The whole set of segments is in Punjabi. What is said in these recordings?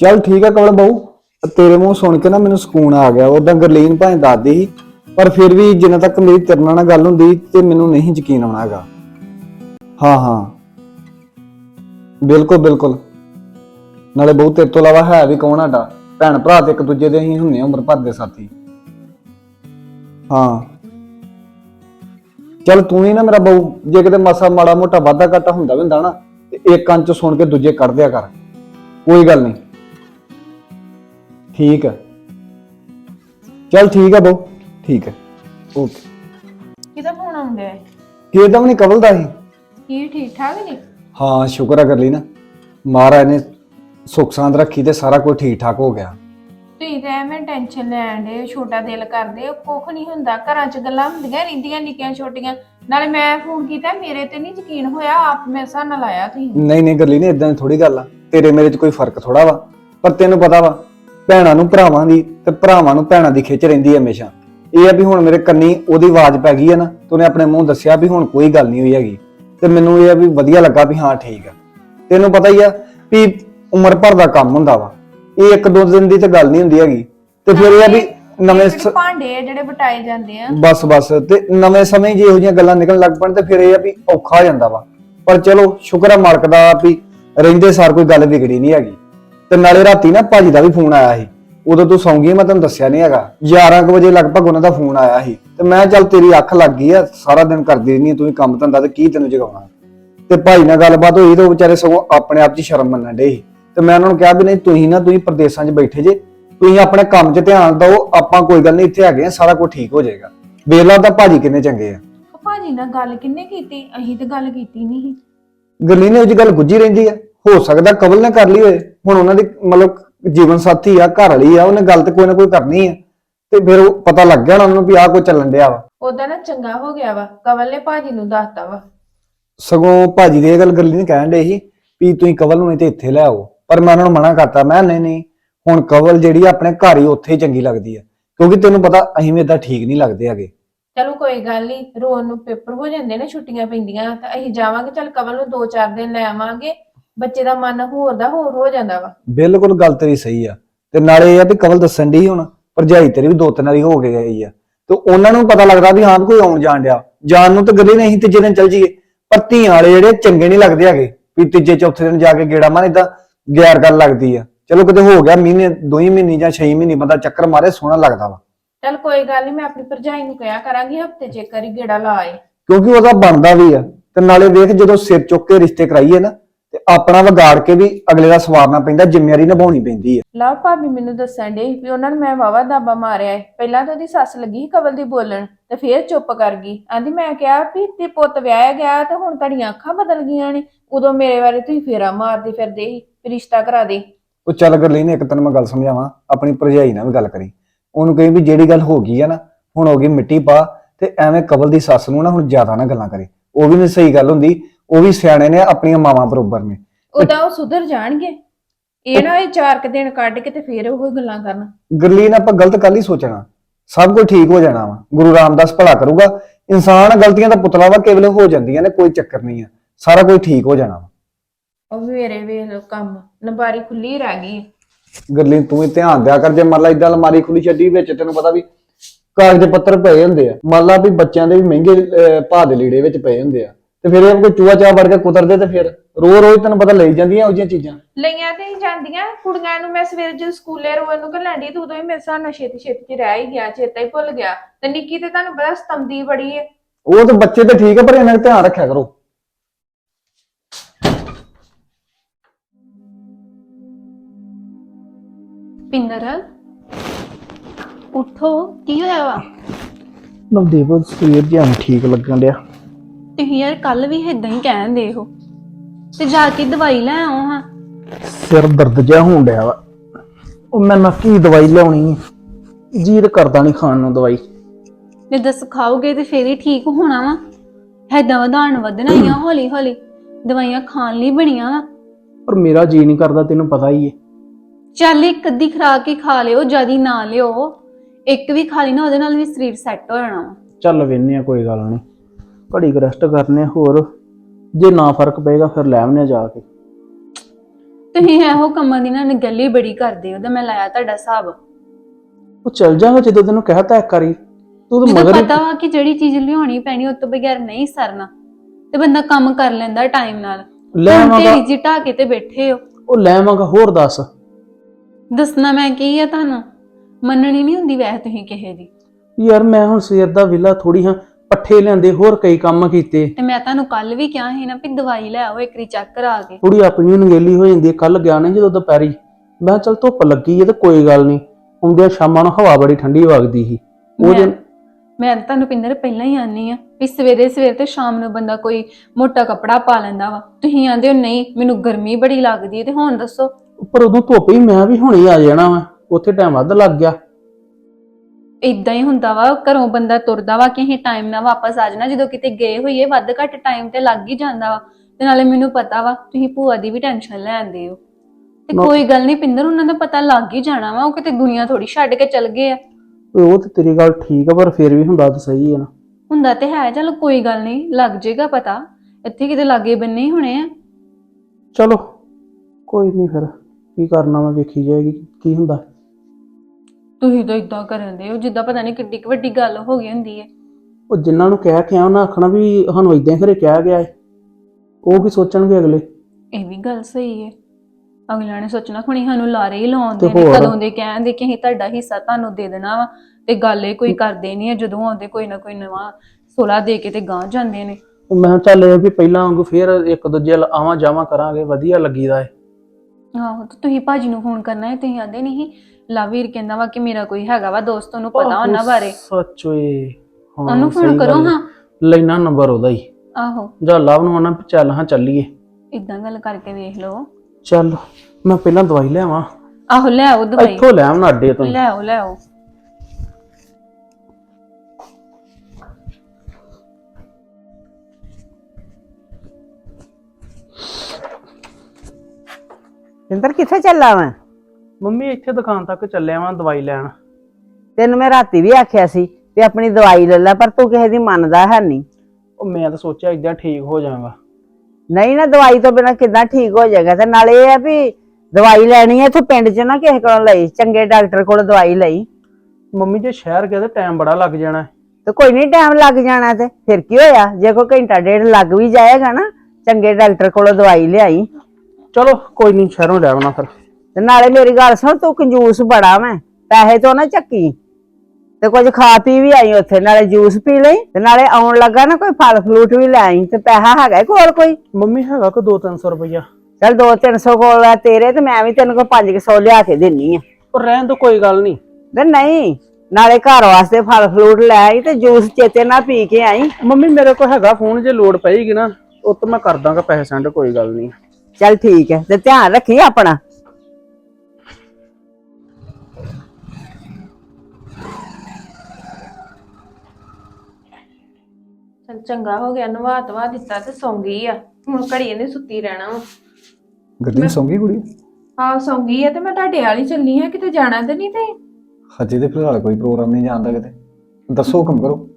ਚੱਲ ਠੀਕ ਹੈ ਕਮਲ ਬਾਊ। ਤੇਰੇ ਮੂੰਹ ਸੁਣ ਕੇ ਨਾ ਮੈਨੂੰ ਸਕੂਨ ਆ ਗਿਆ। ਉਦਾਂ ਗਰਲੀਨ ਭਾਵੇਂ ਦੱਸਦੀ ਸੀ, ਪਰ ਫਿਰ ਵੀ ਜਿੰਨਾ ਤੱਕ ਮੇਰੀ ਤੇਰੇ ਨਾਲ ਗੱਲ ਹੁੰਦੀ ਤੇ ਮੈਨੂੰ ਨਹੀਂ ਯਕੀਨ ਆਉਣਾ ਹੈਗਾ। ਹਾਂ ਹਾਂ। ਬਿਲਕੁਲ ਬਿਲਕੁਲ। ਨਾਲੇ ਬਹੁਤ ਤੇਰੇ ਤੋਂ ਇਲਾਵਾ ਹੈ ਵੀ ਕੌਣ ਸਾਡਾ? ਭੈਣ ਭਰਾ ਤੇ ਇੱਕ ਦੂਜੇ ਦੇ ਹੀ ਹੁੰਨੇ ਉਮਰ ਭਰ ਦੇ ਸਾਥੀ। ਹਾਂ। ਚੱਲ ਤੂੰ ਹੀ ਨਾ ਮੇਰਾ ਬਾਊ, ਜੇ ਕਿਤੇ ਮਾਸਾ ਮਾੜਾ ਮੋਟਾ ਵਾਧਾ ਘਾਟਾ ਹੁੰਦਾ ਵੀ ਹੁੰਦਾ ਨਾ, ਤੇ ਇੱਕ ਕੰਨ ਚ ਸੁਣ ਕੇ ਦੂਜੇ ਕੱਢ ਦਿਆ ਕਰ। ਕੋਈ ਗੱਲ ਨਹੀਂ। ਠੀਕ ਹੈ। ਚੱਲ ਠੀਕ ਹੈ ਬਾਊ ਠੀਕ ਹੈ। ਓਕੇ। ਕਿਹਦਾ ਫੋਨ ਆਉਂਦਾ ਹੈ ਕੀ ਤਾਂ ਵੀ ਨਹੀਂ ਕਬਲਦਾ ਸੀ ਕੀ ਠੀਕ ਠਾਕ ਨਹੀਂ ਹਾਂ ਸ਼ੁਕਰ ਆ ਕਰ ਲਈ ਨਾ। ਮਹਾਰਾਜ ਨੇ ਸੁੱਖ ਸਾਂਦ ਰੱਖੀ ਤੇ ਸਾਰਾ ਕੁਝ ਠੀਕ ਠਾਕ ਹੋ ਗਿਆ। ਤੁਸੀਂ ਤਾਂ ਐਵੇਂ ਟੈਨਸ਼ਨ ਲੈਣ ਦੇ ਛੋਟਾ ਦਿਲ ਕਰਦੇ ਹੋ, ਕੁੱਖ ਨਹੀਂ ਹੁੰਦਾ। ਘਰਾਂ 'ਚ ਗੱਲਾਂ ਹੁੰਦੀਆਂ ਰਹਿੰਦੀਆਂ ਨਿੱਕੀਆਂ ਛੋਟੀਆਂ। ਨਾਲੇ ਮੈਂ ਫੋਨ ਕੀਤਾ ਮੇਰੇ ਤੇ ਨਹੀਂ ਯਕੀਨ ਹੋਇਆ ਆਪ ਮੈਂ ਸਾਨ ਨਾਲ ਆਇਆ ਤੁਸੀਂ। ਨਹੀਂ ਨਹੀਂ ਗਰਲੀ ਨਹੀਂ ਇਦਾਂ ਥੋੜੀ ਗੱਲ ਆ। ਤੇਰੇ ਮੇਰੇ 'ਚ ਕੋਈ ਫ਼ਰਕ ਥੋੜਾ ਵਾ ਪਰ ਤੈਨੂੰ ਪਤਾ ਵਾ ਭੈਣਾਂ ਨੂੰ ਭਰਾਵਾਂ ਦੀ ਤੇ ਭਰਾਵਾਂ ਨੂੰ ਭੈਣਾਂ ਦੀ ਖਿੱਚ ਰਹਿੰਦੀ ਹੈ ਹਮੇਸ਼ਾ। ਇਹ ਆ ਵੀ ਹੁਣ ਮੇਰੇ ਕੰਨੀ ਉਹਦੀ ਆਵਾਜ਼ ਪੈ ਗਈ ਹੈ ਨਾ ਤੇ ਉਹਨੇ ਆਪਣੇ ਮੂੰਹ ਦੱਸਿਆ ਵੀ ਹੁਣ ਕੋਈ ਗੱਲ ਨਹੀਂ ਹੋਈ ਹੈਗੀ। ਤੇ ਮੈਨੂੰ ਇਹ ਆ ਵੀ ਵਧੀਆ ਲੱਗਾ ਵੀ ਹਾਂ ਠੀਕ ਆ। ਤੈਨੂੰ ਪਤਾ ਹੀ ਆ ਵੀ ਉਮਰ ਭਰ ਦਾ ਕੰਮ ਹੁੰਦਾ ਵਾ। ਇਹ ਇੱਕ ਦੋ ਦਿਨ ਦੀ ਤੇ ਗੱਲ ਨਹੀਂ ਹੁੰਦੀ ਹੈਗੀ। ਤੇ ਫਿਰ ਇਹ ਆ ਵੀ ਨਵੇਂ ਜਿਹੜੇ ਭਾਂਡੇ ਆ ਜਿਹੜੇ ਵਟਾਏ ਜਾਂਦੇ ਆ। ਬਸ ਬਸ। ਤੇ ਨਵੇਂ ਸਮੇਂ 'ਚ ਇਹੋ ਜਿਹੀਆਂ ਗੱਲਾਂ ਨਿਕਲਣ ਲੱਗ ਪਣ ਤੇ ਫਿਰ ਇਹ ਆ ਵੀ ਔਖਾ ਹੋ ਜਾਂਦਾ ਵਾ। ਪਰ ਚਲੋ ਸ਼ੁਕਰ ਆ ਮਾਲਕ ਦਾ ਵੀ ਰਹਿੰਦੇ ਸਾਰ ਕੋਈ ਗੱਲ ਵਿਗੜੀ ਨਹੀਂ ਹੈਗੀ। ਤੇ ਨਾਲੇ ਰਾਤੀ ਨਾ ਭਾਜੀ ਦਾ ਵੀ ਫੋਨ ਆਇਆ ਸੀ। ਉਦੋਂ ਤੂੰ ਸੌਂ ਗਈ ਮੈਂ ਤੈਨੂੰ ਦੱਸਿਆ ਨਹੀਂ ਹੈਗਾ। 11 ਕੁ ਵਜੇ ਲਗਭਗ ਉਹਨਾਂ ਦਾ ਫੋਨ ਆਇਆ ਸੀ। ਤੇ ਮੈਂ ਚੱਲ ਤੇਰੀ ਅੱਖ ਲੱਗ ਗਈ ਆ ਸਾਰਾ ਦਿਨ ਕਰਦੀ ਨਹੀਂ ਤੂੰ ਵੀ ਕੰਮ ਧੰਦਾ ਤੇ ਕੀ ਤੈਨੂੰ ਜਗਾਉਣਾ। ਤੇ ਭਾਈ ਨਾਲ ਗੱਲਬਾਤ ਹੋਈ ਤੇ ਉਹ ਵਿਚਾਰੇ ਸਗੋਂ ਆਪਣੇ ਆਪ 'ਚ ਹੀ ਸ਼ਰਮ ਮੰਨਣ ਡੇ ਤੇ ਮੈਂ ਉਹਨਾਂ ਨੂੰ ਕਿਹਾ ਵੀ ਨਹੀਂ ਤੁਸੀਂ ਨਾ ਤੁਸੀਂ ਪ੍ਰਦੇਸ਼ਾਂ 'ਚ ਬੈਠੇ ਜੇ। ਤੁਸੀਂ ਆਪਣੇ ਕੰਮ 'ਚ ਧਿਆਨ ਦਿਓ ਆਪਾਂ ਕੋਈ ਗੱਲ ਨਹੀਂ ਇੱਥੇ ਹੈਗੇ ਆ ਸਾਰਾ ਕੁਝ ਠੀਕ ਹੋ ਜਾਏਗਾ। ਵੇਲਾ ਤਾਂ ਭਾਜੀ ਕਿੰਨੇ ਚੰਗੇ ਆ। ਉਹ ਭਾਜੀ ਨਾਲ ਗੱਲ ਕਿੰਨੇ ਕੀਤੀ? ਅਸੀਂ ਤਾਂ ਗੱਲ ਕੀਤੀ ਨਹੀਂ ਸੀ। ਗਰਲੀ ਨੇ ਉਹ ਜੀ ਗੱਲ ਗੁੱਜੀ ਰਹਿੰਦੀ ਆ। ਹੋ ਸਕਦਾ ਕਬਲ ਨੇ ਕਰ ਲਈ ਹੋਏ। ਹੁਣ ਉਹਨਾਂ ਦੀ ਮਤਲਬ ਜੀਵਨ ਸਾਥੀ ਆ ਘਰ ਵਾਲੀ ਆ ਉਹਨੇ ਗੱਲ ਤੇ ਕੋਈ ਨਾ ਕੋਈ ਕਰਨੀ ਆ। ਤੇ ਫਿਰ ਉਹ ਪਤਾ ਲੱਗ ਗਿਆ ਨਾ ਉਹਨੂੰ ਵੀ ਆਹ ਕੋਈ ਚੱਲਣ ਡਿਆ ਵਾ। ਉਹਦਾ ਨਾ ਚੰਗਾ ਹੋ ਗਿਆ ਵਾ। ਕਵਲ ਨੇ ਭਾਜੀ ਨੂੰ ਦੱਸਤਾ ਵਾ। ਸਗੋਂ ਭਾਜੀ ਦੀ ਇਹ ਗੱਲ ਗਰਲੀ ਨੇ ਕਹਿਣ ਡੇ ਸੀ ਵੀ ਤੁਸੀਂ ਕਵਲ ਨੂੰ ਇੱਥੇ ਇੱਥੇ ਲੈ ਆਓ। ਪਰ ਮੈਂ ਉਹਨਾਂ ਨੂੰ ਮਨਾ ਕਰਤਾ ਮੈਂ ਨਹੀਂ ਨਹੀਂ ਹੁਣ ਕਵਲ ਜਿਹੜੀ ਆ ਆਪਣੇ ਘਰ ਹੀ ਉੱਥੇ ਹੀ ਚੰਗੀ ਲੱਗਦੀ ਆ। ਕਿਉਂਕਿ ਤੈਨੂੰ ਪਤਾ ਅਸੀਂ ਵੀ ਏਦਾਂ ਠੀਕ ਨਹੀਂ ਲੱਗਦੇ ਹੈਗੇ। ਚਲੋ ਕੋਈ ਗੱਲ ਨਹੀਂ ਰੋਣ ਨੂੰ ਪੇਪਰ ਹੋ ਜਾਂਦੇ ਨੇ ਛੁੱਟੀਆਂ ਪੈਂਦੀਆਂ ਤਾਂ ਅਸੀਂ ਜਾਵਾਂਗੇ ਚੱਲ ਕਵਲ ਨੂੰ 2-4 ਦਿਨ ਲੈ ਆਵਾਂਗੇ। ਬੱਚੇ ਦਾ ਮਨ ਹੋਰ ਦਾ ਹੋਰ ਹੋ ਜਾਂਦਾ ਵਾ। ਬਿਲਕੁਲ ਗੱਲ ਤੇਰੀ ਸਹੀ ਆ। ਤੇ ਨਾਲੇ ਇਹ ਆ ਵੀ ਕਵਲ ਦੱਸਣ ਦੀ ਹੁਣ ਭਰਜਾਈ ਤੇਰੀ ਵੀ ਦੋ ਤਿੰਨ ਵਾਰੀ ਹੋ ਕੇ ਗਈ ਆ। ਤੇ ਉਹਨਾਂ ਨੂੰ ਪਤਾ ਲੱਗਦਾ ਵੀ ਹਾਂ ਵੀ ਕੋਈ ਆਉਣ ਜਾਣ ਡਿਆ। ਜਾਣ ਨੂੰ ਤਾਂ ਗੱਲੇ ਨਹੀਂ ਤੀਜੇ ਦਿਨ ਚੱਲ ਜੀਏ ਪਰ ਧੀਆਂ ਵਾਲੇ ਜਿਹੜੇ ਚੰਗੇ ਨਹੀਂ ਲੱਗਦੇ ਹੈਗੇ ਵੀ ਤੀਜੇ ਚੌਥੇ ਦਿਨ ਜਾ ਕੇ ਗੇੜਾ ਮਾਰ ਇਦਾਂ ਗੈਰ ਗੱਲ ਲੱਗਦੀ ਆ। ਚਲੋ ਕਿਤੇ ਹੋ ਗਿਆ ਮਹੀਨੇ ਦੋ ਹੀ ਮਹੀਨੇ ਜਾਂ 6 ਮਹੀਨੇ ਬੰਦਾ ਚੱਕਰ ਮਾਰੇ ਸੋਹਣਾ ਲੱਗਦਾ ਵਾ। ਚੱਲ ਕੋਈ ਗੱਲ ਨਹੀਂ ਮੈਂ ਆਪਣੀ ਭਰਜਾਈ ਨੂੰ ਕਿਹਾ ਕਰਾਂਗੀ ਹਫ਼ਤੇ ਚ ਇੱਕ ਵਾਰੀ ਗੇੜਾ ਲਾ ਆਏ। ਕਿਉਂਕਿ ਉਹਦਾ ਬਣਦਾ ਵੀ ਆ। ਤੇ ਨਾਲੇ ਵੇਖ ਜਦੋਂ ਸਿਰ ਚੁੱਕ ਕੇ ਰਿਸ਼ਤੇ ਕਰਾਈਏ ਨਾ ਆਪਣਾ ਵਿਗਾੜ ਕੇ ਵੀ ਅਗਲੇ ਦਾ ਸਵਾਰਨਾ ਪੈਂਦਾ ਜ਼ਿੰਮੇਵਾਰੀ ਨਿਭਾਉਣੀ ਪੈਂਦੀ ਆ ਲਵ ਭਾਬੀ ਮੈਨੂੰ ਦੱਸਣ ਦੇ ਵੀ ਉਹਨਾਂ ਨੂੰ ਮੈਂ ਵਾਵਾ ਦਾਬਾ ਮਾਰਿਆ ਏ। ਪਹਿਲਾਂ ਤਾਂ ਉਹਦੀ ਸੱਸ ਲੱਗੀ ਸੀ ਕਵਲ ਦੀ ਬੋਲਣ ਤੇ ਫੇਰ ਚੁੱਪ ਕਰ ਗਈ। ਆਂਦੀ ਮੈਂ ਕਿਹਾ ਵੀ ਤੇ ਪੁੱਤ ਵਿਆਹਿਆ ਗਿਆ ਤੇ ਹੁਣ ਤੁਹਾਡੀਆਂ ਅੱਖਾਂ ਬਦਲ ਗਈਆਂ ਨੇ। ਉਦੋਂ ਮੇਰੇ ਬਾਰੇ ਤੁਸੀਂ ਫੇਰਾ ਮਾਰਦੇ ਫਿਰਦੇ ਸੀ ਵੀ ਰਿਸ਼ਤਾ ਕਰਾ ਦੇ। ਉਹ ਚੱਲ ਕਰ ਲਈ ਨੇ ਇੱਕ ਤੈਨੂੰ ਮੈਂ ਗੱਲ ਸਮਝਾਵਾਂ ਆਪਣੀ ਭਰਜਾਈ ਨਾਲ ਵੀ ਗੱਲ ਕਰੀ। ਉਹਨੂੰ ਕਹੀ ਵੀ ਜਿਹੜੀ ਗੱਲ ਹੋ ਗਈ ਆ ਨਾ ਹੁਣ ਹੋ ਗਈ ਮਿੱਟੀ ਪਾ ਤੇ ਐਵੇਂ ਕਬਲ ਦੀ ਸੱਸ ਨੂੰ ਨਾ ਹੁਣ ਜ਼ਿਆਦਾ ਨਾ ਗੱਲਾਂ ਕਰੇ। ਉਹ ਵੀ ਨਹੀਂ ਸਹੀ ਗੱਲ ਹੁੰਦੀ। ਉਹ ਵੀ ਸਿਆਣੇ ਨੇ ਆਪਣੀਆਂ ਮਾਵਾਂ ਬਰੋਬਰ ਨੇ। ਉਦਾਂ ਉਹ ਸੁਧਰ ਜਾਣਗੇ। ਇਹ ਨਾ ਇਹ ਚਾਰ ਕੁ ਦਿਨ ਕੱਢ ਕੇ ਤੇ ਫੇਰ ਉਹ ਗੱਲਾਂ ਕਰਨ। ਗਰਲੀਨ ਆਪਾਂ ਗਲਤ ਕੱਲ ਹੀ ਸੋਚਣਾ। ਸਭ ਕੁਝ ਠੀਕ ਹੋ ਜਾਣਾ ਵਾ। ਗੁਰੂ ਰਾਮਦਾਸ ਭਲਾ ਕਰੂਗਾ। ਇਨਸਾਨ ਗਲਤੀਆਂ ਦਾ ਪੁਤਲਾ ਵਾ ਕੇਵਲ ਹੋ ਜਾਂਦੀਆਂ ਨੇ ਕੋਈ ਚੱਕਰ ਨਹੀਂ ਆ। ਸਾਰਾ ਕੁਝ ਠੀਕ ਹੋ ਜਾਣਾ ਵਾ। ਉਹ ਮੇਰੇ ਵੇਖ ਲੋ ਕੰਮ ਨਬਾਰੀ ਖੁੱਲੀ ਰਹਿ ਗਈ। ਗਰਲੀਨ ਤੂੰ ਵੀ ਧਿਆਨ ਦਿਆ ਕਰ ਜੇ ਮੰਨ ਲਾ ਇਦਾਂ ਅਲਮਾਰੀ ਖੁੱਲੀ ਛੱਡੀ ਵਿੱਚ ਤੈਨੂੰ ਪਤਾ ਵੀ ਕਾਗਜ਼ ਪੱਤਰ ਪਏ ਹੁੰਦੇ ਆ। ਮੰਨ ਲਾ ਵੀ ਬੱਚਿਆਂ ਦੇ ਵੀ ਮਹਿੰਗੇ ਅਹ, ਭਾਅ ਦੇ ਲੀੜੇ ਵਿੱਚ ਪਏ ਹੁੰਦੇ ਆ। ਤੇ ਫਿਰ ਇਹ ਕੋਈ ਚੂਹਾ ਚਾਹ ਵੜ ਕੇ ਕੁਤਰਦੇ ਤੇ ਫਿਰ ਰੋ ਰੋਜ਼ ਤੈਨੂੰ ਪਤਾ ਲਈ ਜਾਂਦੀਆਂ ਉਹ ਜਿਹੀਆਂ ਚੀਜ਼ਾਂ। ਲਈਆਂ ਤੇ ਜਾਂਦੀਆਂ। ਕੁੜੀਆਂ ਨੂੰ ਮੈਂ ਸਵੇਰੇ ਜਦੋਂ ਸਕੂਲੇ ਰੋਣ ਨੂੰ ਘੱਲਣ ਦੀ ਤੂੰ ਉਦੋਂ ਹੀ ਮੇਰੇ ਸਾਹ ਨਾਲ ਛੇਤੀ ਛੇਤੀ ਚ ਰਹਿ ਹੀ ਗਿਆ ਚੇਤਾ ਹੀ ਭੁੱਲ ਗਿਆ। ਤੇ ਨਿੱਕੀ ਤੇ ਤੁਹਾਨੂੰ ਪਤਾ ਸਤੰਦੀ ਬੜੀ ਹੈ ਉਹ ਤਾਂ ਬੱਚੇ ਤੇ ਠੀਕ ਆ ਪਰ ਇਹਨਾਂ ਦਾ ਧਿਆਨ ਰੱਖਿਆ ਕਰੋ। ਪਿੰਦਰ ਉਠੋ ਕੀ ਹੋਇਆ ਵਾ? ਨਵਦੀਪ ਸਰੀਰ ਜਿਹਾ ਠੀਕ ਲੱਗਣ ਡਿਆ। ਤੁਸੀਂ ਯਾਰ ਕੱਲ ਵੀ ਇਦਾਂ ਹੀ ਕਹਿੰਦੇ ਹੋ। ਤੇ ਜਾ ਕੇ ਦਵਾਈ ਲੈ ਆਓ ਹਾਂ। ਸਿਰ ਦਰਦ ਜਿਹਾ ਹੋਣ ਡਿਆ ਵਾ। ਉਹ ਮੈਂ ਨਾ ਕੀ ਦਵਾਈ ਲਿਆਉਣੀ ਹੈ ਜੀਰ ਕਰਦਾ ਨਹੀਂ ਖਾਣ ਨੂੰ ਦਵਾਈ। ਜੇ ਦੱਸ ਖਾਓਗੇ ਤੇ ਫੇਰ ਹੀ ਠੀਕ ਹੋਣਾ ਵਾ। ਇਦਾਂ ਵਧਾਣ ਵਧਣਾ ਹੀ ਆ ਹੌਲੀ ਹੌਲੀ। ਦਵਾਈਆਂ ਖਾਣ ਲਈ ਬਣੀਆਂ ਵਾ। ਪਰ ਮੇਰਾ ਜੀ ਨਹੀਂ ਕਰਦਾ ਤੈਨੂੰ ਪਤਾ ਹੀ ਹੈ ਚੱਲ ਇੱਕ ਅੱਧੀ ਖਰਾਕ ਹੀ ਖਾ ਲਿਓ ਜਿਆਦੀ ਨਾ ਲਿਓ। ਇੱਕ ਵੀ ਖਾ ਲਈ ਨਾ ਉਹਦੇ ਨਾਲ ਵੀ ਸਰੀਰ ਸੈੱਟ ਹੋ ਜਾਣਾ ਵਾ। ਚੱਲ ਵੇਨੇ ਆ ਕੋਈ ਗੱਲ ਨਹੀਂ ਘੜੀ ਰੈਸਟ ਕਰਨੇ ਹੋਰ ਜੇ ਨਾ ਫ਼ਰਕ ਪਏਗਾ ਫਿਰ ਲੈ ਆਉਂਦੇ ਆ ਜਾ ਕੇ। ਤੁਸੀਂ ਇਹੋ ਕੰਮਾਂ ਦੀ ਨਾ ਨਿਗਲੀ ਬੜੀ ਕਰਦੇ ਹੋ ਤੇ ਮੈਂ ਲਾਇਆ ਤੁਹਾਡਾ ਹਿਸਾਬ। ਉਹ ਚੱਲ ਜਾਗਾ ਜਦੋਂ ਤੈਨੂੰ ਕਹਿਤਾ ਇੱਕ ਵਾਰੀ। ਤੂੰ ਤਾਂ ਮਗਰ ਪਤਾ ਵਾ ਕਿ ਜਿਹੜੀ ਚੀਜ਼ ਲਿਆਉਣੀ ਪੈਣੀ ਉਸ ਤੋਂ ਬਗੈਰ ਨਹੀਂ ਸਰਨਾ। ਤੇ ਬੰਦਾ ਕੰਮ ਕਰ ਲੈਂਦਾ ਟਾਈਮ ਨਾਲ। ਲੈ ਹੁਣ ਆਵਾਂਗਾ। ਢੇਰੀ ਜਿਹੀ ਢਾਹ ਕੇ ਤੇ ਬੈਠੇ ਹੋ। ਉਹ ਲੈ ਆਵਾਂਗਾ ਹੋਰ ਦੱਸ। ਦੱਸਣਾ ਮੈਂ ਕੀ ਆ ਤੁਹਾਨੂੰ? ਮੰਨਣੀ ਨਹੀਂ ਹੁੰਦੀ ਵੈਸੇ ਤੁਸੀਂ ਕਿਸੇ ਦੀ। ਯਾਰ ਮੈਂ ਹੁਣ ਸਵੇਰ ਦਾ ਵਿਲਾ ਥੋੜੀ ਹਾਂ। ਪੱਠੇ ਲਿਆਂਦੇ ਹੋਰ ਕਈ ਕੰਮ ਕੀਤੇ। ਤੇ ਮੈਂ ਤੁਹਾਨੂੰ ਕੱਲ ਵੀ ਕਿਹਾ ਸੀ ਨਾ ਵੀ ਦਵਾਈ ਲੈ ਆਓ ਇੱਕ ਰੀ ਚੈੱਕ ਕਰਾ ਕੇ। ਥੋੜੀ ਆਪਣੀ ਨਗੇਲੀ ਹੋ ਜਾਂਦੀ ਕੱਲ ਗਿਆ ਨੇ ਜਦੋਂ ਦੁਪਹਿਰੀ। ਮੈਂ ਕਿਹਾ ਚੱਲ ਧੁੱਪ ਲੱਗੀ ਹੈ ਤੇ ਕੋਈ ਗੱਲ ਨਹੀਂ। ਹੁੰਦਿਆਂ ਸ਼ਾਮਾਂ ਨੂੰ ਹਵਾ ਬੜੀ ਠੰਡੀ ਵਗਦੀ ਸੀ। ਉਹ ਦਿਨ ਮੈਂ ਤਾਂ ਤੁਹਾਨੂੰ ਪਿੰਦਰ ਪਹਿਲਾਂ ਹੀ ਆਨੀ ਆ ਵੀ ਸਵੇਰੇ ਸਵੇਰੇ ਤੇ ਸ਼ਾਮ ਨੂੰ ਬੰਦਾ ਕੋਈ ਮੋਟਾ ਕੱਪੜਾ ਪਾ ਲੈਂਦਾ ਵਾ। ਤੁਸੀਂ ਆਂਦੇ ਹੋ ਨਹੀਂ ਮੈਨੂੰ ਗਰਮੀ ਬੜੀ ਲੱਗਦੀ ਹੈ ਤੇ ਹੁਣ ਦੱਸੋ। ਪਰ ਉਦੋਂ ਧੁੱਪ ਹੀ ਮੈਂ ਵੀ ਹੁਣੇ ਆ ਜਾਣਾ ਵਾ। ਉੱਥੇ ਟਾਈਮ ਵੱਧ ਲੱਗ ਗਿਆ। ਇਦਾਂ ਹੀ ਹੁੰਦਾ ਵਾ ਘਰੋਂ ਬੰਦਾ ਤੁਰਦਾ ਵਾ ਕਿ ਅਸੀਂ ਟਾਈਮ ਨਾਲ ਵਾਪਸ ਆ ਜਾਣਾ। ਜਦੋਂ ਕਿਤੇ ਗਏ ਹੋਈਏ ਵੱਧ ਘੱਟ ਟਾਈਮ ਤੇ ਲੱਗ ਹੀ ਜਾਂਦਾ ਵਾ। ਤੇ ਨਾਲੇ ਮੈਨੂੰ ਪਤਾ ਵਾ ਤੁਸੀਂ ਭੂਆ ਦੀ ਵੀ ਟੈਨਸ਼ਨ ਲੈਂਦੇ ਹੋ। ਤੇ ਕੋਈ ਗੱਲ ਨਹੀਂ ਪਿੰਦਰ ਉਹਨਾਂ ਦਾ ਪਤਾ ਲੱਗ ਹੀ ਜਾਣਾ ਵਾ ਉਹ ਕਿਤੇ ਦੁਨੀਆ ਥੋੜੀ ਛੱਡ ਕੇ ਚਲ ਗਏ ਆ। ਉਹ ਤੇ ਤੇਰੀ ਗੱਲ ਠੀਕ ਆ ਪਰ ਫਿਰ ਵੀ ਹੁੰਦਾ ਤਾਂ ਸਹੀ ਹੈ ਨਾ। ਹੁੰਦਾ ਤੇ ਹੈ ਚਲ ਕੋਈ ਗੱਲ ਨਹੀਂ ਲੱਗ ਜਾਏਗਾ ਪਤਾ। ਇੱਥੇ ਕਿਤੇ ਲਾਗੇ ਬੰਨੇ ਹੀ ਹੋਣੇ ਆ। ਚਲੋ ਕੋਈ ਨਹੀਂ ਫਿਰ ਕੀ ਕਰਨਾ ਮੈਂ ਵੇਖੀ ਜਾਏਗੀ ਕੀ ਹੁੰਦਾ। ਤੁਸੀਂ ਤਾਂ ਇਦਾਂ ਕਰਨ ਦੇ ਹੋ ਜਿੱਦਾਂ ਪਤਾ ਨਹੀਂ ਕਿੱਡੀ ਕੁ ਵੱਡੀ ਗੱਲ ਹੋ ਗਈ ਹੁੰਦੀ ਹੈ ਉਹ ਜਿਨ੍ਹਾਂ ਨੂੰ ਕਹਿ ਕੇ ਆ ਉਹਨਾਂ ਆਖਣਾ ਵੀ ਸਾਨੂੰ ਇਦਾਂ ਹੀ ਘਰੇ ਕਿਹਾ ਗਿਆ ਹੈ ਉਹ ਕੀ ਸੋਚਣਗੇ ਅਗਲੇ? ਇਹ ਵੀ ਗੱਲ ਸਹੀ ਹੈ ਅਗਲਿਆਂ ਨੇ ਸੋਚਣਾ ਖੁਣੀ ਸਾਨੂੰ ਲਾਰੇ ਹੀ ਲਾਉਂਦੇ ਤੇ ਨੇ ਹੋਰ? ਕਦੋਂ ਦੇ ਕਹਿੰਦੇ ਕਿ ਅਸੀਂ ਤੁਹਾਡਾ ਹਿੱਸਾ ਤੁਹਾਨੂੰ ਦੇ ਦੇਣਾ ਵਾ ਤੇ ਗੱਲ ਇਹ ਕੋਈ ਕਰਦੇ ਨਹੀਂ ਹੈ ਜਦੋਂ ਆਉਂਦੇ ਕੋਈ ਨਾ ਕੋਈ ਨਵਾਂ ਸੁਲਾ ਦੇ ਕੇ ਤੇ ਗਾਂ ਜਾਂਦੇ ਨੇ। ਉਹ ਮੈਂ ਕਿਹਾ ਚੱਲ ਇਹ ਵੀ ਪਹਿਲਾਂ ਵਾਂਗੂ ਫੇਰ ਇੱਕ ਦੂਜੇ ਨਾਲ ਆਵਾਂ ਜਾਵਾਂ ਕਰਾਂਗੇ ਵਧੀਆ ਲੱਗੀਦਾ ਹੈ ਆਹੋ ਤੇ ਤੁਸੀਂ ਭਾਜੀ ਨੂੰ ਫੋਨ ਕਰਨਾ ਹੈ ਤੁਸੀਂ ਆਂਦੇ ਨਹੀਂ ਲਵੀਰ ਕਹਿੰਦਾ ਵਾ ਕਿ ਮੇਰਾ ਕੋਈ ਹੈਗਾ ਵਾ ਦੋਸਤ ਉਹਨੂੰ ਪਤਾ ਉਹਨਾਂ ਬਾਰੇ। ਸੱਚ ਓਏ। ਹਾਂ ਉਹਨੂੰ ਫੋਨ ਕਰੋ ਹੈ। ਲੈਣਾ ਨੰਬਰ ਉਹਦਾ ਹੀ। ਆਹੋ। ਜਾਂ ਲਵ ਨੂੰ ਆਣਾ ਚੱਲ ਹਾਂ ਚੱਲੀਏ। ਇਦਾਂ ਗੱਲ ਕਰਕੇ ਵੇਖ ਲਓ। ਚੱਲ ਮੈਂ ਪਹਿਲਾਂ ਦਵਾਈ ਲਿਆਵਾਂ ਆਹੋ ਲੈ ਆਓ ਦਵਾਈ। ਇੱਥੋਂ ਲੈ ਆਵਾਂ ਅੱਡੇ ਤੋਂ। ਲੈ ਆਓ ਲੈ ਆਓ। ਸਿੰਦਰ ਕਿੱਥੇ ਚੱਲਾ ਵਾਂ? ਮੰਮੀ ਇੱਥੇ ਦੁਕਾਨ ਤੱਕ ਚੱਲਿਆ ਵਾਂ ਦਵਾਈ ਲੈਣ। ਤੈਨੂੰ ਮੈਂ ਰਾਤੀ ਵੀ ਆਖਿਆ ਸੀ ਵੀ ਆਪਣੀ ਦਵਾਈ ਲੈ ਲੈ ਪਰ ਤੂੰ ਕਿਸੇ ਦੀ ਮੰਨਦਾ ਹੈ ਨਹੀਂ। ਉਹ ਮੈਂ ਤਾਂ ਸੋਚਿਆ ਇਦਾਂ ਠੀਕ ਹੋ ਜਾਵਾਂਗਾ ਨਹੀਂ ਨਾ ਦਵਾਈ ਤੋਂ ਬਿਨਾ ਕਿੱਦਾਂ ਠੀਕ ਹੋ ਜਾਏਗਾ? ਤੇ ਨਾਲੇ ਇਹ ਆ ਵੀ ਦਵਾਈ ਲੈਣੀ ਹੈ ਇੱਥੋਂ ਪਿੰਡ 'ਚ ਨਾ ਕਿਸੇ ਕੋਲੋਂ ਲਈ ਚੰਗੇ ਡਾਕਟਰ ਕੋਲੋਂ ਦਵਾਈ ਲਈ। ਮੰਮੀ ਜੇ ਸ਼ਹਿਰ ਗਿਆ ਤਾਂ ਟਾਈਮ ਬੜਾ ਲੱਗ ਜਾਣਾ। ਹੈ। ਤੇ ਕੋਈ ਨਹੀਂ ਟਾਈਮ ਲੱਗ ਜਾਣਾ ਤੇ ਫਿਰ ਕੀ ਹੋਇਆ? ਜੇ ਕੋਈ ਘੰਟਾ ਡੇਢ ਲੱਗ ਵੀ ਜਾਏਗਾ ਨਾ ਚੰਗੇ ਡਾਕਟਰ ਕੋਲੋਂ ਦਵਾਈ ਲਿਆਈ। ਚਲੋ ਕੋਈ ਨਹੀਂ ਸ਼ਹਿਰੋਂ ਲੈ ਆਉਣਾ ਫਿਰ। ਤੇ ਨਾਲੇ ਮੇਰੀ ਗੱਲ ਸੁਣ ਤੂੰ ਕੰਜੂਸ ਬੜਾ ਮੈਂ ਪੈਸੇ ਤੋਂ ਨਾ ਚੱਕੀ। ਤੇ ਕੁਝ ਖਾ ਪੀ ਵੀ ਆਈ ਉੱਥੇ ਨਾਲੇ ਜੂਸ ਪੀ ਲਈ ਤੇ ਨਾਲੇ ਆਉਣ ਲੱਗਾ ਨਾ ਕੋਈ ਫਲ ਫਲੂਟ ਵੀ ਲੈ ਆਈ ਤੇ ਪੈਸਾ ਹੈਗਾ ਕੋਲ ਕੋਈ। ਮੰਮੀ ਹੈਗਾ ਕੋ 2-300 ਰੁਪਈਆ? ਚਲ 2-300 ਕੋਲ ਆ ਤੇਰੇ ਤੇ ਮੈਂ ਵੀ ਤੈਨੂੰ ਕੋਈ 500 ਲਿਆ ਕੇ ਦਿੰਨੀ ਆ। ਉਹ ਰਹਿਣ ਤੋਂ ਕੋਈ ਗੱਲ ਨਹੀਂ। ਤੇ ਨਹੀਂ ਨਾਲੇ ਘਰ ਵਾਸਤੇ ਫਲ ਫਲੂਟ ਲੈ ਆਈ ਤੇ ਜੂਸ ਚੇਤੇ ਨਾਲ ਪੀ ਕੇ ਆਈ। ਮੰਮੀ ਮੇਰੇ ਕੋਲ ਹੈਗਾ ਫੋਨ ਜੇ ਲੋੜ ਪਏਗੀ ਨਾ ਉਹ ਤਾਂ ਮੈਂ ਕਰ ਦਾਂਗਾ ਪੈਸੇ ਸੈਂਡ ਕੋਈ ਗੱਲ ਨਹੀਂ। ਚਲ ਠੀਕ ਹੈ ਤੇ ਧਿਆਨ ਰੱਖੀ ਆਪਣਾ। ਚਲ ਚੰਗਾ ਹੋ ਗਿਆ ਨਵਾ ਧਵਾ ਦਿੱਤਾ ਤੇ ਸੌਂ ਗਈ ਆ। ਹੁਣ ਘੜੀ ਇਹਨੇ ਸੁੱਤੀ ਰਹਿਣਾ ਵਾ। ਗੱਡੀ ਸੌਂਗੀ ਕੁੜੀ? ਹਾਂ ਸੌਂ ਗਈ ਆ ਤੇ ਮੈਂ ਤੁਹਾਡੇ ਵਾਲੀ ਚੱਲੀ ਆ ਕਿਤੇ ਜਾਣਾ ਤੇ ਨਹੀਂ ਤੇ? ਹਜੇ ਤੇ ਫਿਲਹਾਲ ਕੋਈ ਪ੍ਰੋਗਰਾਮ ਨਹੀਂ ਜਾਂਦਾ ਕਿਤੇ। ਦੱਸੋ ਹੁਕਮ ਕਰੋ।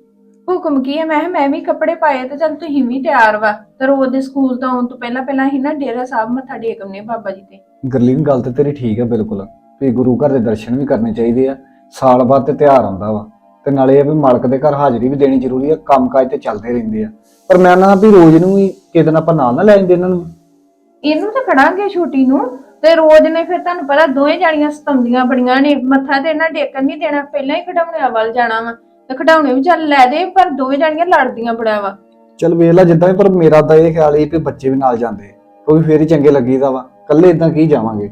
ਹੁਕਮ ਕੀ ਹੈ ਮੈਂ ਕਿਹਾ ਮੈਂ ਵੀ ਕੱਪੜੇ ਪਾਏ ਤੇ ਚੱਲ ਤੁਸੀਂ ਵੀ ਤਿਆਰ ਵਾ। ਤੇ ਰੋਜ਼ ਦੇ ਸਕੂਲ ਤੋਂ ਆਉਣ ਤੋਂ ਪਹਿਲਾਂ ਪਹਿਲਾਂ ਹੀ ਨਾ ਡੇਰਾ ਸਾਹਿਬ ਮੱਥਾ ਟੇਕਮਨੇ ਬਾਬਾ ਜੀ ਤੇ। ਗਰਲੀਨ ਗੱਲ ਤੇ ਤੇਰੀ ਠੀਕ ਹੈ ਬਿਲਕੁਲ। ਵੀ ਗੁਰੂ ਘਰ ਦੇ ਦਰਸ਼ਨ ਵੀ ਕਰਨੇ ਚਾਹੀਦੇ ਆ। ਸਾਲ ਬਾਅਦ ਤੇ ਤਿਉਹਾਰ ਆਉਂਦਾ ਵਾ। ਤੇ ਨਾਲੇ ਇਹ ਵੀ ਮਾਲਕ ਦੇ ਘਰ ਹਾਜ਼ਰੀ ਵੀ ਦੇਣੀ ਜ਼ਰੂਰੀ ਆ ਕੰਮਕਾਜ ਤੇ ਚੱਲਦੇ ਰਹਿੰਦੇ ਆ। ਪਰ ਮੈਂ ਨਾ ਵੀ ਰੋਜ਼ ਨੂੰ ਹੀ ਕਿਤੇ ਨਾ ਆਪਾਂ ਨਾਲ ਨਾ ਲੈ ਜਾਂਦੇ ਇਹਨਾਂ ਨੂੰ। ਇਹਨੂੰ ਤਾਂ ਖੜਾਂਗੇ ਛੋਟੀ ਨੂੰ ਤੇ ਰੋਜ਼ ਨੇ ਫਿਰ ਤੁਹਾਨੂੰ ਪਤਾ ਦੋਵੇਂ ਜਾਣੀਆਂ ਸਤੰਦੀਆਂ ਬੜੀਆਂ ਨੇ ਮੱਥਾ ਤੇ ਇਹਨਾਂ ਟੇਕਣ ਨਹੀਂ ਦੇਣਾ ਪਹਿਲਾਂ ਹੀ ਖਡਾਉਣੇ ਵੱਲ ਜਾਣਾ ਵਾ ਤੇ ਖਡਾਉਣੇ ਵੀ ਚੱਲ ਲੈ ਦੇ ਪਰ ਦੋਵੇਂ ਜਾਣੀਆਂ ਲੜਦੀਆਂ ਬੜਾ ਵਾ। ਚਲ ਵੇਖ ਲੈ ਜਿੱਦਾਂ ਵੀ ਪਰ ਮੇਰਾ ਤਾਂ ਇਹ ਖਿਆਲ ਹੀ ਵੀ ਬੱਚੇ ਵੀ ਨਾਲ ਜਾਂਦੇ ਵੀ ਫੇਰ ਹੀ ਚੰਗੇ ਲੱਗੀਦਾ ਵਾ ਕੱਲੇ ਇਦਾਂ ਕੀ ਜਾਵਾਂਗੇ?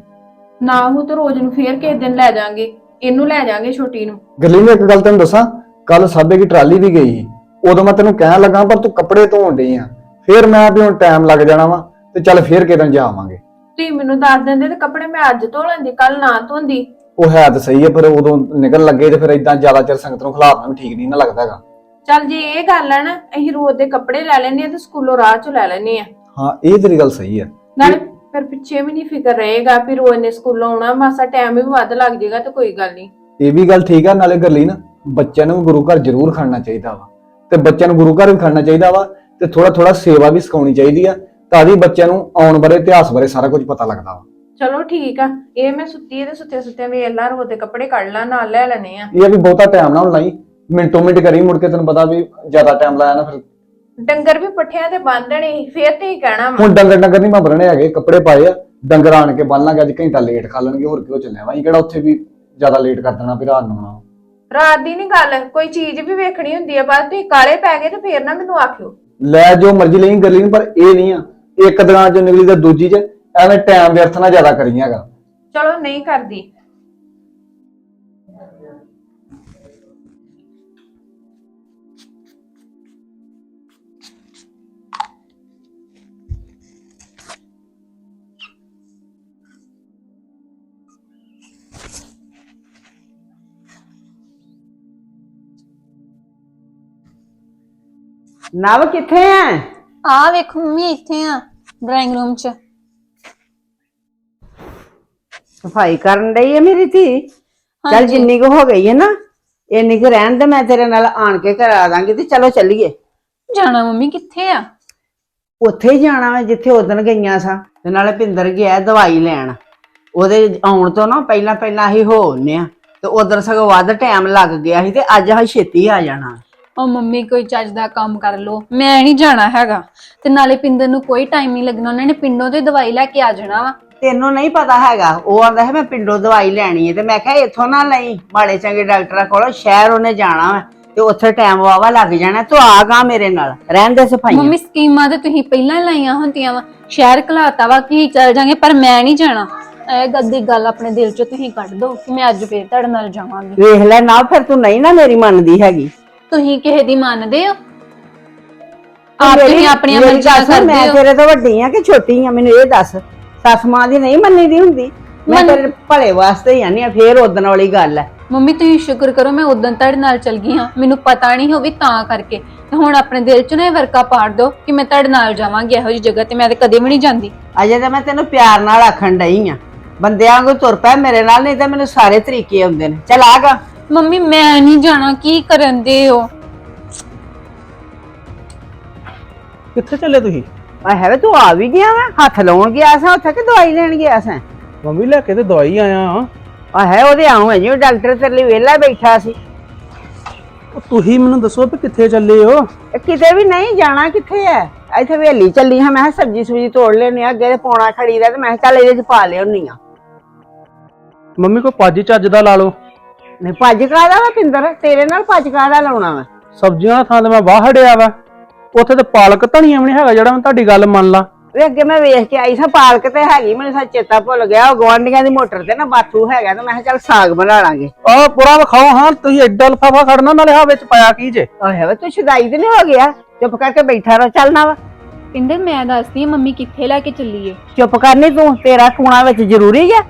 ਨਾ ਉਹ ਤੇ ਰੋਜ਼ ਨੂੰ ਫੇਰ ਕਿਸੇ ਦਿਨ ਲੈ ਜਾਾਂਗੇ। ਇਹਨੂੰ ਲੈ ਜਾਾਂਗੇ ਛੋਟੀ ਨੂੰ। ਗਰਲੀਨ ਇੱਕ ਗੱਲ ਤੈਨੂੰ ਦੱਸਾਂ ਕੱਲ ਸਾਬੇ ਦੀ ਟਰਾਲੀ ਵੀ ਗਈ ਸੀ। ਉਦੋਂ ਮੈਂ ਤੈਨੂੰ ਕਹਿਣ ਲੱਗਾ ਪਰ ਤੂੰ ਕੱਪੜੇ ਧੋਣ ਡਈ ਆ। ਫੇਰ ਮੈਂ ਵੀ ਹੁਣ ਟਾਈਮ ਲੱਗ ਜਾਣਾ ਵਾ ਤੇ ਚੱਲ ਫੇਰ ਕਿਤੇ ਜਾਵਾਂਗੇ ਤੁਸੀਂ ਮੈਨੂੰ ਦੱਸ ਦਿੰਦੇ ਤੇ ਕੱਪੜੇ ਮੈਂ ਅੱਜ ਧੋ ਲੈਂਦੀ ਕੱਲ ਨਾ ਧੋਂਦੀ। ਉਹ ਹੈ ਤਾਂ ਸਹੀ ਹੈ ਪਰ ਉਦੋਂ ਨਿਕਲ ਲੱਗੇ ਤੇ ਫਿਰ ਇਦਾਂ ਜ਼ਿਆਦਾ ਚਿਰ ਸੰਗਤ ਨੂੰ ਖਿਲਾਫਣਾ ਵੀ ਠੀਕ ਨਹੀਂ ਨਾ ਲੱਗਦਾ ਹੈਗਾ। ਚੱਲ ਜੇ ਇਹ ਗੱਲ ਨਾ ਅਸੀਂ ਰੋਜ਼ ਦੇ ਕੱਪੜੇ ਲੈ ਲੈਨੇ ਆ ਤੇ ਸਕੂਲੋਂ ਰਾਹ ਚੋਂ ਲੈ ਲੈਨੇ ਆ। ਹਾਂ ਇਹ ਤੇਰੀ ਗੱਲ ਸਹੀ ਹੈ ਨਾਲੇ ਫਿਰ ਪਿੱਛੇ ਵੀ ਨਹੀਂ ਫਿਕਰ ਰਹੇਗਾ ਵੀ ਰੋਜ਼ ਨੇ ਸਕੂਲੋਂ ਆਉਣਾ ਮਾਸਾ ਟਾਈਮ ਵੀ ਵੱਧ ਲੱਗ ਜਾਏਗਾ ਤੇ ਕੋਈ ਗੱਲ ਨਹੀਂ। ਇਹ ਵੀ ਗੱਲ ਠੀਕ ਆ ਨਾਲੇ ਗਰਲੀਨ ਬੱਚਿਆਂ ਨੂੰ ਵੀ ਗੁਰੂ ਘਰ ਜ਼ਰੂਰ ਖੜਨਾ ਚਾਹੀਦਾ ਵਾ। ਤੇ ਬੱਚਿਆਂ ਨੂੰ ਗੁਰੂ ਘਰ ਵੀ ਖੜਨਾ ਚਾਹੀਦਾ ਵਾ ਤੇ ਥੋੜਾ ਥੋੜਾ ਸੇਵਾ ਵੀ ਸਿਖਾਉਣੀ ਚਾਹੀਦੀ ਆ ਤਾਂ ਕਿ ਬੱਚਿਆਂ ਨੂੰ ਆਉਣ ਬਾਰੇ ਇਤਿਹਾਸ ਬਾਰੇ ਸਾਰਾ ਕੁਝ ਪਤਾ ਲੱਗਦਾ ਵਾ। ਚਲੋ ਠੀਕ ਆ ਇਹ ਮੈਂ ਸੁੱਤੀ ਤੇ ਸੁੱਤੇ ਸੁੱਤੇ ਵੇਖ ਲਾਂ ਰੋ ਦੇ ਕੱਪੜੇ ਕੱਢ ਲਾਂ ਨਾਲ ਲੈ ਲੈਣੇ ਆ। ਇਹ ਆ ਵੀ ਬਹੁਤਾ ਟਾਈਮ ਨਾ ਹੁਣ ਲਾਈ ਮਿੰਟੋ ਮਿੰਟ ਕਰੀ ਮੁੜ ਕੇ ਤੈਨੂੰ ਪਤਾ ਵੀ ਜ਼ਿਆਦਾ ਟਾਈਮ ਲਾਇਆ ਨਾ ਫਿਰ ਡੰਗਰ ਵੀ ਪੱਠਿਆਂ ਤੇ ਬੰਨਣੇ ਫੇਰ ਤੇ ਹੀ ਕਹਿਣਾ ਵਾ। ਹੁਣ ਡੰਗਰ ਡੰਗਰ ਨਹੀਂ ਮੈਂ ਬੰਨਣੇ ਹੈਗੇ ਕੱਪੜੇ ਪਾਏ ਆ ਡੰਗਰ ਆਣ ਕੇ ਬੰਨ ਲਾਂਗੇ ਅੱਜ ਘੰਟਾ ਲੇਟ ਖਾ ਲੈਣਗੇ ਹੋਰ ਕਿਉਂ ਚੱਲਿਆ ਵਾ? ਅਸੀਂ ਕਿਹੜਾ ਉੱਥੇ ਵੀ ਜ਼ਿਆਦਾ ਲੇਟ ਕਰ ਦੇਣਾ ਵੀ ਰਾਤ ਨੂੰ ਆਉਣਾ ਰਾਤ ਦੀ ਨਹੀਂ ਗੱਲ ਕੋਈ ਚੀਜ਼ ਵੀ ਵੇਖਣੀ ਹੁੰਦੀ ਆ ਬਾਅਦ ਤੁਸੀਂ ਕਾਲੇ ਪੈ ਗਏ ਤੇ ਫੇਰ ਨਾ ਮੈਨੂੰ ਆਖਿਓ। ਲੈ ਜੋ ਮਰਜ਼ੀ ਲਈ ਕਰ ਲਈ ਪਰ ਇਹ ਨਹੀਂ ਆ ਇੱਕ ਦੁਕਾਨ ਚੋਂ ਨਿਕਲੀ ਤਾਂ ਦੂਜੀ 'ਚ ਐਵੇਂ ਟਾਈਮ ਵਿਅਰਥ ਨਾ ਜ਼ਿਆਦਾ ਕਰੀ ਹੈਗਾ। ਚਲੋ ਨਹੀਂ ਕਰਦੀ। ਨਵ ਕਿੱਥੇ ਐ? ਆ ਵੇਖੋ ਮੰਮੀ ਇੱਥੇ ਆ ਡਰਾਇੰਗ ਰੂਮ 'ਚ। ਸਫ਼ਾਈ ਕਰਨ ਡਈ ਐ ਮੇਰੀ ਧੀ? ਚੱਲ ਹਾਂਜੀ। ਜਿੰਨੀ ਕੁ ਹੋ ਗਈ ਹੈ ਨਾ ਇੰਨੀ ਕੁ ਰਹਿਣ ਦੇ ਮੈਂ ਤੇਰੇ ਨਾਲ ਆਣ ਕੇ ਕਰਾ ਦਾਂਗੀ ਤੇ ਚਲੋ ਚੱਲੀਏ। ਜਾਣਾ ਮੰਮੀ ਕਿੱਥੇ ਆ? ਉੱਥੇ ਹੀ ਜਾਣਾ ਵਾ ਜਿੱਥੇ ਉਦਣ ਗਈਆਂ ਸਾਂ ਤੇ ਨਾਲੇ ਪਿੰਦਰ ਗਿਆ ਦਵਾਈ ਲੈਣ। ਉਹਦੇ ਆਉਣ ਤੋਂ ਨਾ ਪਹਿਲਾਂ ਪਹਿਲਾਂ ਹੀ ਹੋ ਆਉਂਦੇ ਆ ਤੇ ਉਧਰ ਸਗੋਂ ਵੱਧ ਟਾਈਮ ਲੱਗ ਗਿਆ ਸੀ ਤੇ ਅੱਜ ਹਾਂ ਛੇਤੀ ਆ ਜਾਣਾ। ਉਹ ਮੰਮੀ ਕੋਈ ਚੱਜ ਦਾ ਕੰਮ ਕਰ ਲੋ ਮੈਂ ਨਹੀਂ ਜਾਣਾ ਹੈਗਾ। ਤੇ ਨਾਲੇ ਪਿੰਦਰ ਨੂੰ ਕੋਈ ਟਾਈਮ ਨਹੀਂ ਲੱਗਣਾ ਉਹਨਾਂ ਨੇ ਪਿੰਡੋਂ ਤੇ ਦਵਾਈ ਲੈ ਕੇ ਆ ਜਾਣਾ ਵਾ। ਤੈਨੂੰ ਨਹੀਂ ਪਤਾ ਹੈਗਾ ਉਹ ਆਂਦਾ ਹੈ ਮੈਂ ਪਿੰਡੋਂ ਦਵਾਈ ਲੈਣੀ ਹੈ ਤੇ ਮੈਂ ਕਿਹਾ ਇੱਥੋਂ ਨਾ ਲਈ ਮਾੜੇ ਚੰਗੇ ਡਾਕਟਰਾਂ ਕੋਲੋਂ ਸ਼ਹਿਰ ਉਹਨੇ ਜਾਣਾ ਵਾ ਤੇ ਉੱਥੇ ਟਾਈਮ ਵਾਵਾ ਲੱਗ ਜਾਣਾ ਤੂੰ ਆ ਗਾ ਮੇਰੇ ਨਾਲ ਰਹਿਣ ਦੇ ਸਫਾਈਆਂ। ਮੰਮੀ ਸਕੀਮਾਂ ਤੇ ਤੁਸੀਂ ਪਹਿਲਾਂ ਹੀ ਲਾਈਆਂ ਹੁੰਦੀਆਂ ਵਾ ਸ਼ਹਿਰ ਘਲਾਤਾ ਵਾ ਕਿ ਚੱਲ ਜਾਾਂਗੇ ਪਰ ਮੈਂ ਨਹੀਂ ਜਾਣਾ। ਇਹ ਗੱਲ ਦੀ ਗੱਲ ਆਪਣੇ ਦਿਲ 'ਚੋਂ ਤੁਸੀਂ ਕੱਢ ਦਿਓ ਕਿ ਮੈਂ ਅੱਜ ਫੇਰ ਤੁਹਾਡੇ ਨਾਲ ਜਾਵਾਂਗੀ। ਵੇਖ ਲੈ ਨਾ ਫਿਰ ਤੂੰ ਨਹੀਂ ਨਾ ਮੇਰੀ ਮੰਨਦੀ ਹੈਗੀ। ਤੁਸੀਂ ਕਿਸੇ ਦੀ ਮੰਨਦੇ ਹੋ? ਆਪ ਤੁਸੀਂ ਆਪਣੀਆਂ ਮੇਰੀ ਗੱਲ ਸੁਣ, ਮੈਂ ਹੋ। ਤੇਰੇ ਤੋਂ ਵੱਡੀ ਆ ਕਿ ਛੋਟੀ ਆ ਮੈਨੂੰ ਇਹ ਦੱਸ ਸੱਸ ਮਾਂ ਦੀ ਨਹੀਂ ਮੰਨੀ ਦੀ ਹੁੰਦੀ। ਮੈਂ ਮੰਨ- ਤੇਰੇ ਭਲੇ ਵਾਸਤੇ ਹੀ ਆਨੀ ਆ ਫੇਰ ਉਦਣ ਵਾਲੀ ਗੱਲ ਹੈ। ਮੰਮੀ ਤੁਸੀਂ ਸ਼ੁਕਰ ਕਰੋ ਮੈਂ ਉਦੋਂ ਤੁਹਾਡੇ ਨਾਲ ਚਲ ਗਈ ਹਾਂ। ਮੈਨੂੰ ਪਤਾ ਨਹੀਂ ਹੋਵੇ ਤਾਂ ਕਰਕੇ। ਤੇ ਹੁਣ ਆਪਣੇ ਦਿਲ 'ਚ ਨਾ ਇਹ ਵਰਕਾ ਪਾੜ ਦਿਓ ਕਿ ਮੈਂ ਤੁਹਾਡੇ ਨਾਲ ਜਾਵਾਂਗੀ ਇਹੋ ਜਿਹੀ ਜਗ੍ਹਾ ਤੇ ਮੈਂ ਤੇ ਕਦੇ ਵੀ ਨਹੀਂ ਜਾਂਦੀ। ਅਜੇ ਤਾਂ ਮੈਂ ਤੈਨੂੰ ਪਿਆਰ ਨਾਲ ਆਖਣ ਡਈ ਆ ਬੰਦਿਆਂ ਵਾਂਗੂ ਤੁਰ ਪੈ ਮੇਰੇ ਨਾਲ ਨਹੀਂ ਤਾਂ ਮੈਨੂੰ ਸਾਰੇ ਤਰੀਕੇ ਆਉਂਦੇ ਨੇ। ਚੱਲ ਆਗਾ ਮੰਮੀ ਮੈਂ ਨਹੀਂ ਜਾਣਾ ਕੀ ਕਰਨ ਦੇ ਹੋ? ਕਿੱਥੇ ਚੱਲੇ ਤੁਸੀਂ? ਆ ਹੈ ਵੇ ਤੂੰ ਆ ਵੀ ਗਿਆ ਵਾ ਹੱਥ ਲਾਉਣ ਗਿਆ ਸਾਂ ਉੱਥੇ ਕਿ ਦਵਾਈ ਲੈਣ ਗਿਆ ਸਾਂ? ਮੰਮੀ ਲੈ ਕੇ ਤੇ ਦਵਾਈ ਆਇਆ ਹਾਂ ਆ ਹੈ ਉਹਦੇ ਆਉਂ ਹੈ ਜਿਵੇਂ ਡਾਕਟਰ ਤੇਰੇ ਲਈ ਵਿਹਲਾ ਬੈਠਾ ਸੀ। ਉਹ ਤੁਸੀਂ ਮੈਨੂੰ ਦੱਸੋ ਵੀ ਕਿੱਥੇ ਚੱਲੇ ਹੋ? ਇਹ ਕਿਤੇ ਵੀ ਨਹੀਂ ਜਾਣਾ ਕਿੱਥੇ ਐ? ਇੱਥੇ ਵੇਲੀ ਚੱਲੀ ਹਾਂ ਮੈਂ ਕਿਹਾ ਸਬਜੀ ਸੁਬਜੀ ਤੋੜ ਲੈਣੀ ਆ ਅੱਗੇ ਤੇ ਪੌਣਾ ਖੜੀ ਦਾ ਤੇ ਮੈਂ ਕਿਹਾ ਚੱਲ ਇਹਦੇ ਚ ਪਾ ਲਿਆਉਣੀ ਆ। ਮੰਮੀ ਕੋਈ ਪੱਜ ਚੱਜ ਦਾ ਲਾ ਲਓ। ਨਹੀਂ ਭੱਜ ਕਾਦਾ ਵਾ ਪਿੰਦਰ? ਤੇਰੇ ਨਾਲ ਭੱਜ ਕਾਦਾ ਲਾਉਣਾ ਵਾ। ਸਬਜ਼ੀਆਂ ਦਾ ਥਾਂ ਤੇ ਮੈਂ ਬਾਹਰ ਹੜਿਆ ਵਾ। ਉੱਥੇ ਤੇ ਪਾਲਕ ਧਨੀਆ ਵੀ ਨਹੀਂ ਹੈਗਾ ਜਿਹੜਾ ਮੈਂ ਤੁਹਾਡੀ ਗੱਲ ਮੰਨ ਲਾ। ਵੇ ਅੱਗੇ ਮੈਂ ਵੇਖ ਕੇ ਆਈ ਸਾਂ ਪਾਰਕ ਤੇ ਹੈਗੀ ਮੈਨੂੰ ਸੱਚ ਚੇਤਾ ਭੁੱਲ ਗਿਆ। ਉਹ ਗਵਾਂਢੀਆਂ ਦੀ ਮੋਟਰ ਤੇ ਨਾ ਬਾਥੂ ਹੈਗਾ ਤੇ ਮੈਂ ਕਿਹਾ ਚੱਲ ਸਾਗ ਬਣਾ ਲਾਂਗੇ। ਆਹ ਪੂਰਾ ਵਿਖਾਓ ਹਾਂ ਤੁਸੀਂ ਐਡਾ ਲਫਾਫਾ ਖੜਨਾ ਨਾਲੇ ਹਾਂ ਵਿੱਚ ਪਾਇਆ ਕੀ ਜੇ? ਓਏ ਵੇ ਤੂੰ ਸ਼ਦਾਈ ਤੇ ਨਹੀਂ ਹੋ ਗਿਆ? ਚੁੱਪ ਕਰਕੇ ਬੈਠਾ ਰੋ ਚੱਲਣਾ ਵਾ। ਪਿੰਦਰ ਮੈਂ ਦੱਸਦੀ ਹਾਂ ਮੰਮੀ ਕਿੱਥੇ ਲੈ ਕੇ ਚੱਲੀਏ। ਚੁੱਪ ਕਰਨੀ ਤੂੰ ਤੇਰਾ ਟੂਣਾ ਵਿੱਚ ਜ਼ਰੂਰੀ ਹੈ